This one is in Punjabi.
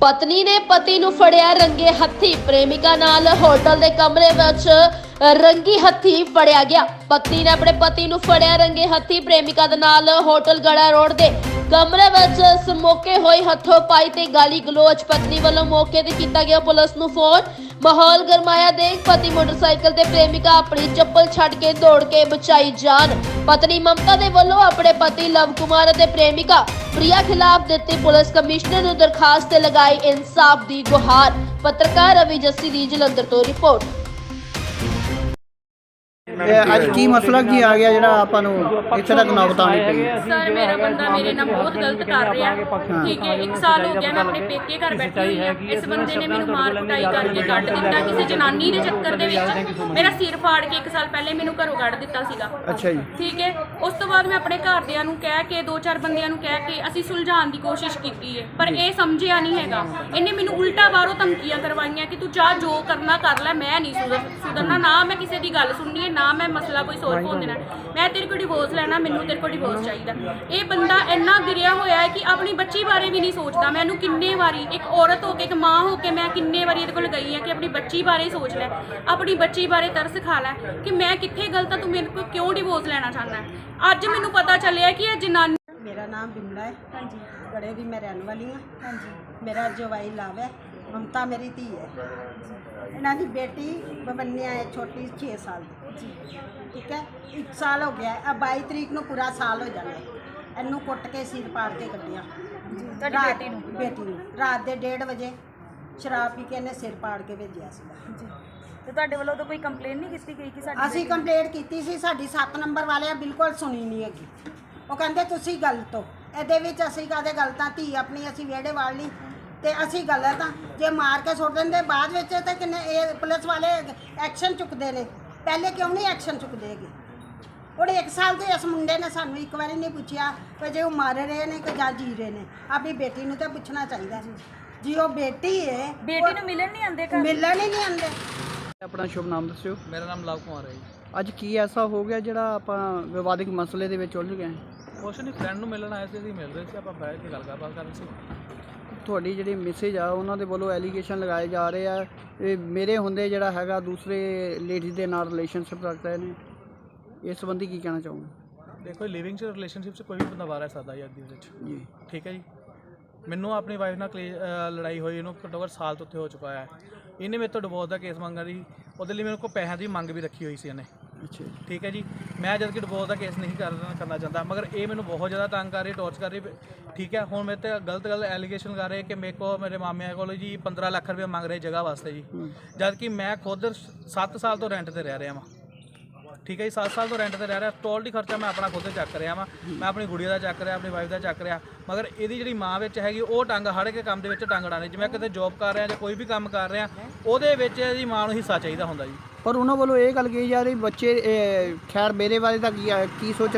ਪਤਨੀ ਨੇ ਪਤੀ ਨੂੰ ਫੜਿਆ ਰੰਗੇ ਹੱਥੀ। ਪ੍ਰੇਮਿਕਾ ਨਾਲ ਹੋਟਲ ਦੇ ਕਮਰੇ ਵਿੱਚ ਰੰਗੀ ਹੱਥੀ ਫੜਿਆ ਗਿਆ। ਪਤਨੀ ਨੇ ਆਪਣੇ ਪਤੀ ਨੂੰ ਫੜਿਆ ਰੰਗੇ ਹੱਥੀ। ਪ੍ਰੇਮਿਕਾ ਦੇ ਨਾਲ ਹੋਟਲ ਗੜਾ ਰੋਡ ਦੇ ਕਮਰੇ ਵਿੱਚ ਸਮੋਕੇ ਹੋਈ ਹੱਥੋਂ ਪਾਈ ਤੇ ਗਾਲੀ ਗਲੋਚ ਪਤਨੀ ਵੱਲੋਂ ਮੌਕੇ ਤੇ ਕੀਤਾ ਗਿਆ ਪੁਲਿਸ ਨੂੰ ਫੋਨ। ਮਾਹੌਲ ਗਰਮਾਇਆ ਦੇਖ ਪਤੀ ਮੋਟਰਸਾਈਕਲ ਤੇ ਪ੍ਰੇਮਿਕਾ ਆਪਣੀ ਚੱਪਲ ਛੱਡ ਕੇ ਦੌੜ ਕੇ ਬਚਾਈ ਜਾਨ। ਪਤਨੀ ਮਮਤਾ ਦੇ ਵੱਲੋਂ ਆਪਣੇ ਪਤੀ ਲਵ ਕੁਮਾਰ ਅਤੇ ਪ੍ਰੇਮਿਕਾ ਪ੍ਰਿਆ ਖਿਲਾਫ ਦਿੱਤੀ ਪੁਲਿਸ ਕਮਿਸ਼ਨਰ ਨੂੰ ਦਰਖਾਸਤ ਤੇ ਲਗਾਈ ਇਨਸਾਫ ਦੀ ਗੁਹਾਰ। ਪੱਤਰਕਾਰ ਰਵੀ ਜੱਸੀ ਦੀ ਜਲੰਧਰ ਤੋਂ ਰਿਪੋਰਟ। ਇਹ ਅੱਜ ਕੀ ਮਸਲਾ ਕੀ ਆ ਗਿਆ ਜਿਹੜਾ ਆਪਾਂ ਨੂੰ ਇੱਥੇ ਤੱਕ ਨੌਬਤ ਆਉਣੀ ਪਈ? ਸਰ ਮੇਰਾ ਬੰਦਾ ਮੇਰੇ ਨਾਲ ਬਹੁਤ ਗਲਤ ਕਰ ਰਿਹਾ। ਠੀਕ ਹੈ 1 ਸਾਲ ਹੋ ਗਿਆ ਮੈਂ ਆਪਣੇ ਪੇਕੇ ਘਰ ਬੈਠੀ ਹੋਈ ਹਾਂ। ਇਸ ਬੰਦੇ ਨੇ ਮੈਨੂੰ ਮਾਰ ਕੁਟਾਈ ਕਰਕੇ ਕੱਢ ਦਿੱਤਾ ਕਿਸੇ ਜਨਾਨੀ ਦੇ ਚੱਕਰ ਦੇ ਵਿੱਚ। ਮੇਰਾ ਸਿਰ ਫਾੜ ਕੇ 1 ਸਾਲ ਪਹਿਲੇ ਮੈਨੂੰ ਘਰੋਂ ਕੱਢ ਦਿੱਤਾ ਸੀਗਾ। ਅੱਛਾ ਜੀ। ਠੀਕ ਹੈ ਉਸ ਤੋਂ ਬਾਅਦ ਮੈਂ ਆਪਣੇ ਘਰਦਿਆਂ ਨੂੰ ਕਹਿ ਕੇ ਦੋ ਚਾਰ ਬੰਦਿਆਂ ਨੂੰ ਕਹਿ ਕੇ ਅਸੀਂ ਸੁਲਝਾਉਣ ਦੀ ਕੋਸ਼ਿਸ਼ ਕੀਤੀ ਹੈ। ਪਰ ਇਹ ਸਮਝਿਆ ਨਹੀਂ ਹੈਗਾ। ਇਹਨੇ ਮੈਨੂੰ ਉਲਟਾ ਬਾਹਰੋਂ ਧਮਕੀਆਂ ਕਰਵਾਈਆਂ ਕਿ ਤੂੰ ਜਾ ਜੋ ਕਰਨਾ ਕਰ ਲੈ ਮੈਂ ਨਹੀਂ ਸੁਧਰ ਸੁਧਰਨਾ। ਨਾ ਮੈਂ ਕਿਸੇ ਦੀ ਗੱਲ ਸੁਣਨੀ ਹੈ ਨਾ ਮੈਂ ਮਸਲਾ ਕੋਈ ਸੋਲਵ ਹੋਣ ਦੇਣਾ। ਮੈਂ ਤੇਰੇ ਕੋਲ ਡਿਵੋਰਸ ਲੈਣਾ ਮੈਨੂੰ ਤੇਰੇ ਕੋਲ ਡਿਵੋਰਸ ਚਾਹੀਦਾ। ਇਹ ਬੰਦਾ ਇੰਨਾ ਗਿਰਿਆ ਹੋਇਆ ਹੈ ਕਿ ਆਪਣੀ ਬੱਚੀ ਬਾਰੇ ਵੀ ਨਹੀਂ ਸੋਚਦਾ। ਮੈਂ ਇਹਨੂੰ ਕਿੰਨੇ ਵਾਰੀ ਇੱਕ ਔਰਤ ਹੋ ਕੇ ਇੱਕ ਮਾਂ ਹੋ ਕੇ ਮੈਂ ਕਿੰਨੇ ਵਾਰੀ ਇਹਦੇ ਕੋਲ ਗਈ ਹਾਂ ਕਿ ਆਪਣੀ ਬੱਚੀ ਬਾਰੇ ਸੋਚ ਲੈ। ਆਪਣੀ ਬੱਚੀ ਬਾਰੇ ਤਰਸ ਖਾ ਲੈ ਕਿ ਮੈਂ ਕਿੱਥੇ ਗਲਤ ਆ ਤੂੰ ਮੇਰੇ ਕੋਲ ਕਿਉਂ ਡਿਵੋਰਸ ਲੈਣਾ ਚਾਹੁੰਦਾ ਅੱਜ ਮੈਨੂੰ ਪਤਾ ਚੱਲਿਆ ਕਿ ਇਹ ਜਨਾਨੀ ਮੇਰਾ ਨਾਮ ਬਿਮਲਾ ਹੈ। ਹਾਂਜੀ। ਗੜੇ ਦੀ ਮੈਂ ਰਹਿਣ ਵਾਲੀ ਹਾਂ। ਹਾਂਜੀ। ਮੇਰਾ ਜਵਾਈ ਲਾਵ ਹੈ। ਮਮਤਾ ਮੇਰੀ ਧੀ ਹੈ। ਇਹਨਾਂ ਦੀ ਬੇਟੀ ਬਵੰਨਿਆ ਹੈ ਛੋਟੀ 6 ਸਾਲ ਦੀ। ਠੀਕ ਹੈ? 1 ਸਾਲ ਹੋ ਗਿਆ ਹੈ। 22 ਤਰੀਕ ਨੂੰ ਪੂਰਾ ਸਾਲ ਹੋ ਜਾਣਾ ਇਹਨੂੰ ਕੁੱਟ ਕੇ ਸਿਰ ਪਾੜ ਕੇ ਕੱਢਿਆ। ਤੁਹਾਡੀ ਬੇਟੀ ਨੂੰ? ਬੇਟੀ ਨੂੰ। ਰਾਤ ਦੇ 1:30 ਵਜੇ ਸ਼ਰਾਬ ਪੀ ਕੇ ਇਹਨੇ ਸਿਰ ਪਾੜ ਕੇ ਭੇਜਿਆ ਜੀ। ਤੇ ਤੁਹਾਡੇ ਵੱਲੋਂ ਤਾਂ ਕੋਈ ਕੰਪਲੇਨ ਨਹੀਂ ਕੀਤੀ ਗਈ ਕਿ ਸਾਡੀ ਅਸੀਂ ਕੰਪਲੇਂਟ ਕੀਤੀ ਸੀ ਸਾਡੀ 7 ਨੰਬਰ ਵਾਲਿਆਂ ਬਿਲਕੁਲ ਸੁਣੀ ਨਹੀਂ ਹੈਗੀ। ਉਹ ਕਹਿੰਦੇ ਤੁਸੀਂ ਗਲਤ ਹੋ। ਇਹਦੇ ਵਿੱਚ ਅਸੀਂ ਕਾਹਦੇ ਗਲਤਾਂ ਧੀ ਆਪਣੀ ਅਸੀਂ ਵਿਹੜੇ ਵਾਲ ਲਈ ਤੇ ਅਸੀਂ ਗਲਤ ਆ ਜੇ ਮਾਰ ਕੇ ਸੁੱਟ ਦਿੰਦੇ ਬਾਅਦ ਵਿੱਚ ਤੇ ਕਿੰਨੇ ਇਹ ਪੁਲਿਸ ਵਾਲੇ ਐਕਸ਼ਨ ਚੁੱਕਦੇ ਨੇ। ਪਹਿਲੇ ਕਿਉਂ ਨਹੀਂ ਐਕਸ਼ਨ ਚੁੱਕਦੇ ਹੈਗੇ? ਉਹਦੇ 1 ਸਾਲ ਦੇ ਇਸ ਮੁੰਡੇ ਨੇ ਸਾਨੂੰ ਇੱਕ ਵਾਰੀ ਨਹੀਂ ਪੁੱਛਿਆ ਕਿ ਜੇ ਉਹ ਮਰ ਰਹੇ ਨੇ ਕਿ ਜਾਂ ਜੀ ਰਹੇ ਨੇ। ਆਪਣੀ ਬੇਟੀ ਨੂੰ ਤਾਂ ਪੁੱਛਣਾ ਚਾਹੀਦਾ ਜੀ ਉਹ ਬੇਟੀ ਹੈ ਬੇਟੀ ਨੂੰ ਮਿਲਣ ਨਹੀਂ ਆਉਂਦੇ ਘਰ? ਮਿਲਣ ਹੀ ਨਹੀਂ ਆਉਂਦੇ। ਆਪਣਾ ਸ਼ੁਭ ਨਾਮ ਦੱਸਿਓ। ਮੇਰਾ ਨਾਮ ਲਵ ਕੁਮਾਰ ਹੈ ਜੀ। ਅੱਜ ਕੀ ਐਸਾ ਹੋ ਗਿਆ ਜਿਹੜਾ ਆਪਾਂ ਵਿਵਾਦਿਕ ਮਸਲੇ ਦੇ ਵਿੱਚ ਉਲਝ ਗਏ? ਕੁਛ ਨਹੀਂ ਫਰੈਂਡ ਨੂੰ ਮਿਲਣ ਆਏ ਸੀ ਅਸੀਂ ਮਿਲ ਰਹੇ ਸੀ ਆਪਾਂ ਬੈਠ ਕੇ ਗੱਲ ਗੱਲਬਾਤ ਕਰ ਰਹੇ ਸੀ। ਤੁਹਾਡੀ ਜਿਹੜੀ ਮੈਸੇਜ ਆ ਉਹਨਾਂ ਦੇ ਵੱਲੋਂ ਐਲੀਗੇਸ਼ਨ ਲਗਾਏ ਜਾ ਰਹੇ ਆ। ਇਹ ਮੇਰੇ ਹੁੰਦੇ ਜਿਹੜਾ ਹੈਗਾ ਦੂਸਰੇ ਲੇਡੀ ਦੇ ਨਾਲ ਰਿਲੇਸ਼ਨਸ਼ਿਪ ਰੱਖ ਰਹੇ ਨੇ। ਇਸ ਸੰਬੰਧੀ ਕੀ ਕਹਿਣਾ ਚਾਹੋਗੇ? ਦੇਖੋ ਲਿਵਿੰਗ ਚ ਰਿਲੇਸ਼ਨਸ਼ਿਪ ਚ ਕੋਈ ਵੀ ਬੰਦਾ ਰਹਿ ਸਕਦਾ ਜੀ ਅੱਜ ਦੇ ਵਿੱਚ। ਜੀ। ਠੀਕ ਹੈ ਜੀ? ਮੈਨੂੰ ਆਪਣੀ ਵਾਈਫ ਨਾਲ ਲੜਾਈ ਹੋਈ ਇਹਨੂੰ ਘੱਟੋ ਘੱਟ ਸਾਲ ਤੋਂ ਉੱਤੇ ਹੋ ਚੁੱਕਾ ਹੈ। ਇਹਨੇ ਮੇਰੇ ਤੋਂ ਡਿਵੋਰਸ ਦਾ ਕੇਸ ਮੰਗਿਆ ਸੀ। ਉਹਦੇ ਲਈ ਮੇਰੇ ਕੋਲ ਪੈਸਿਆਂ ਦੀ ਮੰਗ ਵੀ ਰੱਖੀ ਹੋਈ ਸੀ ਇਹਨੇ। ਅੱਛਾ ਠੀਕ ਹੈ ਜੀ? ਮੈਂ ਜਦ ਕਿ ਡਿਵੋਰਸ ਦਾ ਕੇਸ ਨਹੀਂ ਕਰਨਾ ਕਰਨਾ ਚਾਹੁੰਦਾ ਮਗਰ ਇਹ ਮੈਨੂੰ ਬਹੁਤ ਜ਼ਿਆਦਾ ਤੰਗ ਕਰ ਰਹੀ ਟੌਰਚ ਕਰ ਰਹੀ ਠੀਕ ਹੈ? ਹੁਣ ਮੇਰੇ ਤੇ ਗਲਤ ਗਲਤ ਐਲੀਗੇਸ਼ਨ ਕਰ ਰਹੇ ਕਿ ਮੇਰੇ ਕੋ ਮੇਰੇ ਮਾਮਿਆਂ ਕੋਲ ਜੀ 15 ਲੱਖ ਰੁਪਏ ਮੰਗ ਰਹੇ ਜਗ੍ਹਾ ਵਾਸਤੇ ਜੀ। ਜਦ ਕਿ ਮੈਂ ਖੁਦ 7 ਸਾਲ ਤੋਂ ਰੈਂਟ ਤੇ ਰਹਿ ਰਿਹਾ ਵਾਂ। ਠੀਕ ਹੈ ਜੀ 7 ਸਾਲ ਤੋਂ ਰੈਂਟ ਤੇ ਰਹਿ ਰਿਹਾ ਟੋਲ ਦੀ ਖਰਚਾ ਮੈਂ ਆਪਣਾ ਖੁਦ ਚੱਕ ਰਿਹਾ ਵਾਂ। ਮੈਂ ਆਪਣੀ ਗੁੜੀਆ ਦਾ ਚੱਕ ਰਿਹਾ ਆਪਣੀ ਵਾਈਫ ਦਾ ਚੱਕ ਰਿਹਾ। ਮਗਰ ਇਹਦੀ ਜਿਹੜੀ ਮਾਂ ਵਿੱਚ ਹੈਗੀ ਉਹ ਟੰਗ ਹੜ ਕੇ ਕੰਮ ਦੇ ਵਿੱਚ ਟੰਗ ਅੜਾਣੀ ਜਿਵੇਂ ਕਿਤੇ ਜੌਬ ਕਰ ਰਿਹਾ ਜਾਂ ਕੋਈ ਵੀ ਕੰਮ ਕਰ ਰਿਹਾ ਉਹਦੇ ਵਿੱਚ ਇਹਦੀ ਮਾਂ ਨੂੰ ਹਿੱਸਾ ਚਾਹੀਦਾ ਹੁੰਦਾ ਜੀ। ਪਰ ਉਹਨਾਂ ਵੱਲੋਂ ਇਹ ਗੱਲ ਕਹੀ ਜਾ ਰਹੀ ਬੱਚੇ ਇਹ, ਖੈਰ ਮੇਰੇ ਬਾਰੇ ਤਾਂ ਕੀ ਕੀ ਸੋਚ